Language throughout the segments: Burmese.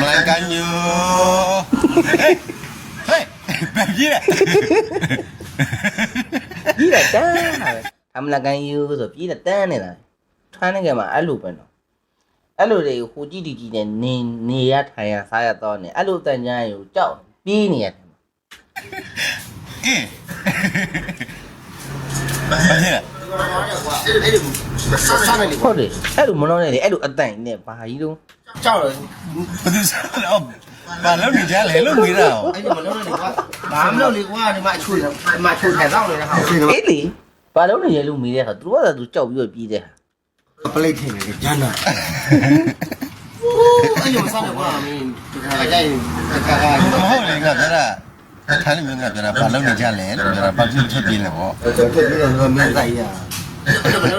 မလန်ကန်ညိုဟေးဟေးဘယ်ကြီးလဲကြီးတယ်တန်းအမလကန်ယူဆိုပြီးတယ်တန်းနေတာထွန်းနေကမှာအဲ့လိုပဲနော်အဲ့လိုတွေဟိုကြည့်ဒီကြည့်နဲ့နေနေရထိုင်ရစားရတော့နေအဲ့လိုတန်ကြမ်းကိုကြောက်ပြီးနေရတယ်အင်းဘာလဲ ဆော့ဆော့နေလေဟုတ်တယ်အဲ့လိုမနှောနဲ့လေအဲ့လိုအတိုင်နဲ့ဘာကြီးတော့ကြောက်တယ်ဘယ်သူစားတော့ဘာလုပ်နေကြလဲလို့မေးတာ။အဲ့ဒီမလုပ်နိုင်ကွာ။ဘာမလုပ်လေကွာဒီမှာအချွေဒီမှာချွေထိုင်တော့နေတာဟာ။အေးလေဘာလုပ်နေရလို့မေးတဲ့ဟာသူကသာသူကြောက်ပြီးတော့ပြေးတဲ့ဟာ။ပလိတ်ထင်တယ်ညံ့တာ။အိုးအဲ့ရောစားတော့ကွာမင်းဒီကကြိုက်ကာကာ။ဟုတ်တယ်ကွာဒါလား။ထိုင်နေမြင်ကြတာဘာလုပ်နေကြလဲလို့ဒါဘာဖြစ်ဖြစ်ပြေးလဲပေါ့။ကျွန်တော်ပြေးတယ်ဆိုတော့မင်းဆိုင်ရ။ဘယ်လို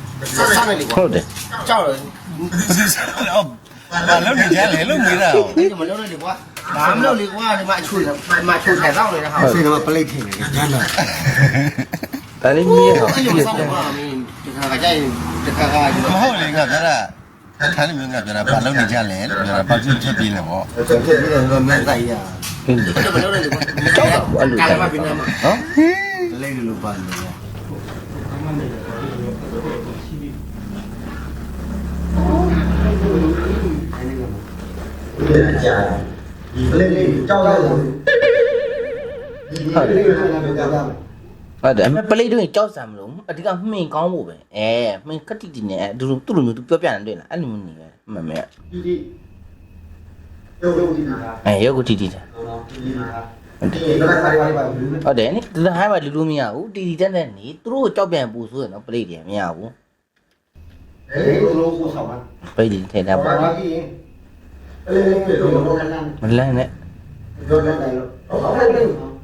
ဆက်ဆက်နေလေကွာဟုတ်တယ်ကြောက်တယ်ဘာလို့နေကြလဲလို့မေးတာဟုတ်ဒီမလုပ်နဲ့လေကွာဘာမလုပ်လေကွာဒီမှာအချွေမှာချွေထိုင်တော့နေတာဟာဆင်းတော့ပလိတ်ထင်နေတယ်ညံ့တော့ဒါလေးမီးရအောင်အဲ့လိုဆောက်ပါမင်းတခါကကြိုက်တခါကမဟုတ်လေကဗျာခါလေးမင်းကပြောတာဘာလုပ်နေကြလဲလို့ပြောတာဘာဖြစ်ဖြစ်ပြီးလဲပေါ့ဖြစ်ဖြစ်ပြီးတော့မင်းဆိုင်ရဟုတ်တယ်မလုပ်နဲ့လေကွာကြောက်တာအဲ့လိုကာလမပြင်းမှာနော်လိမ့်လို့ပါလို့ နေရကြာဒီလေးလေးကြောက်ရတယ်ဟုတ်တယ်လေးလေးကလည်းကြောက်ရတယ်ဟုတ်တယ်အမေပလေးတို့ကြောက်စံမလို့အဓိကမှင်ကောင်းဖို့ပဲအဲမှင်ကတိတိနဲ့အဲသူတို့သူ့လိုမျိုးသူပြောပြနေတွေ့လားအဲ့လိုမျိုးနေပဲမမေဒီဒီရုပ်ရုပ်ဒီနာအဲရုပ်ကိုတိတိတာနော်ဒီနာဟုတ်တဒီယ်ကလည်းဆိုင်ပါပါဘူးဟုတ်တယ်နိဒီဟိုင်းမှာလူလူမရဘူးတီတီတက်တက်နေသူတို့ကိုကြောက်ပြန်ပူဆိုးရနော်ပလေးတွေမရဘူးဟဲ့ဘလို့ကိုဆောင်ပါပလေးတွေထဲတာပေါ့ဘာကြီးလေးလေးလေးတော့တော့လမ်းမလန့်နဲ့တော့လမ်းတယ်လို့ဟုတ်တယ်ဟုတ်နော်လုံးဝမလန့်နဲ့ဘူးနော်လုံးဝမလန့်ရဘ Quay điện thể nào Mình lên đấy.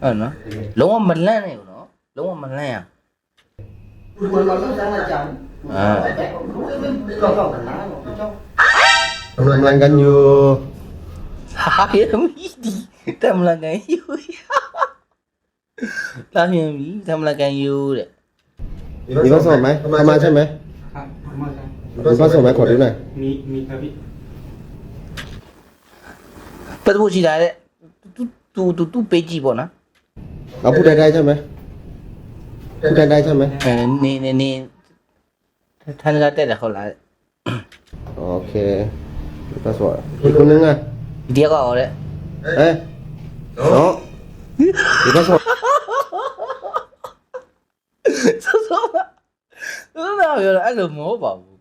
Ờ nó. Lũ mà mình lên này nó. Lũ mà mình lên à? À. Melanggannya Saya mesti Kita melanggan you Làm gì? Kita melanggan you đấy. Đi bác sổ mày? Hôm mai chơi mày? Không, hôm mai chơi 你把手买垮对不对？你你看病。ပတ်ဖို့ရှိတာတဲ့သူသူသူသူပေးကြည့်ပေါ့နော်啊，不带带钱没？不带带钱没အဲနေနေနေထန်လာတက်တယ်ဟုတ်လား？OK，他说，你不能啊？ဒီတယောက်ကရောတဲ့哎，喏，你他说，ဆောဆောဆောဆောပြောတာအဲ့လိုမဟုတ်ပါဘူး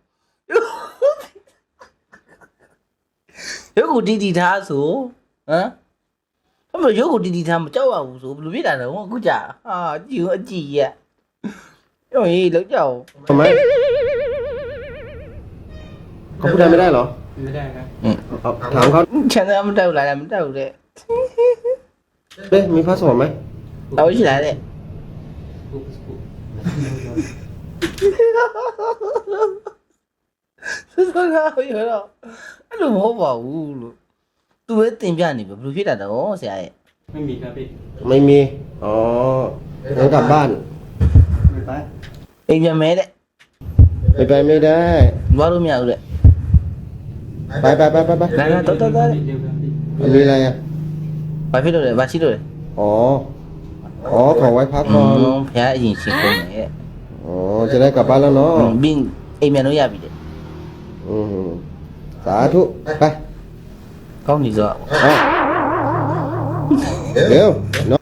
ရုပ်ကိုတီတီထားဆိုဟမ်ဘာလို့ရုပ်ကိုတီတီထားမကြောက်ရဘူးဆိုဘယ်လိုဖြစ်တာလဲဟိုအခုကြာဟာကြည့်အကြည့်ရက်ရောဟေးလောက်ကြောက် ทำไมเขาพูดได้ไม่ได้เหรอ ไม่ได้ครับ เอาถามเขา ချမ်းသာမတောက်လာလားမတောက်တဲ့ เอ๊ะมีพัสดุไหม တော့ရှိလာတဲ့ ปุ๊บปุ๊บ ဆောဆောကပြောတော့အဲ့လိုမဟုတ်ပါဘူးလို့သူပဲတင်ပြနေပြီဘယ်လိုဖြစ်တာတော့ဆရာရဲ့ ไม่มีครับพี่ ไม่มีอ๋องั้นกลับบ้าน ไม่ไป အိမ်ပြန်မဲတဲ့ ไปไปไม่ได้ ဘာလို့မရဘူးတဲ့ ไปไปไปไปไป လာလာတော့တော့တော့ เดียวครับพี่ มันมีอะไรอ่ะ ဘာဖြစ်လို့လဲဘာရှိလို့လဲ อ๋อ อ๋อ ของไว้พัก อื ก่อน มဖះအရင်ရှင်းကုန်တယ် อ๋อ จะได้กลับบ้านแล้วเนาะ ဘင်းအိမ်ပြန်လို့ရပြီတဲ့ Sá thu, Đây. Không gì dọa. À. Hiểu. Nó.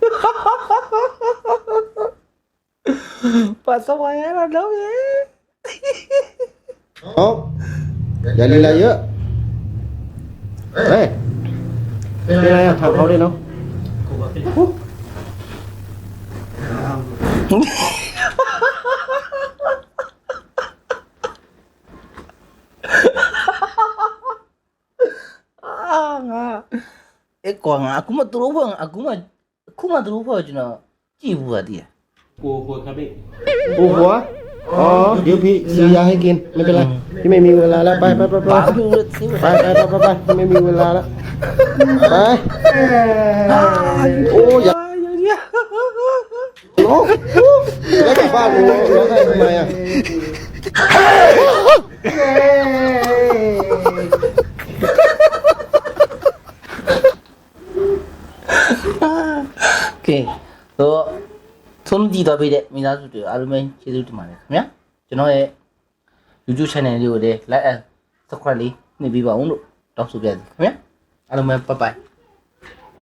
Bà sao mày hết là đâu vậy? Không. Giờ đi lại giữa. Đây. Đây này, thằng nó đi đâu? Cô bà เอ้กวางอะกู，มา多碰啊，我们อะ多碰就那进步的。过火咖啡。过火。อบจังนะจีบวะดิอะกูกูคับบีกูวะอ๋อ เดี๋ยวพี่ซื้อยาให้กิน ไม่เป็นไร พี่ไม่มีเวลาแล้ว ไปไปไปไปไปไปไปไปไม่มีเวลาแล้ว ไปโอ้ยร้องแล้วกลับบ้านร้องไห้ทำไมอะ သုံးကြည့်တော့ပြတဲ့မိသားစုတွေအားလုံးပဲကျေးဇူးတင်ပါတယ်ခင်ဗျာကျွန်တော်ရဲ့ YouTube channel လေးကိုလည်း like and subscribe လေးနှိပ်ပေးပါဦးလို့တောင်းဆိုပြသည်ခင်ဗျာအားလုံးပဲ bye bye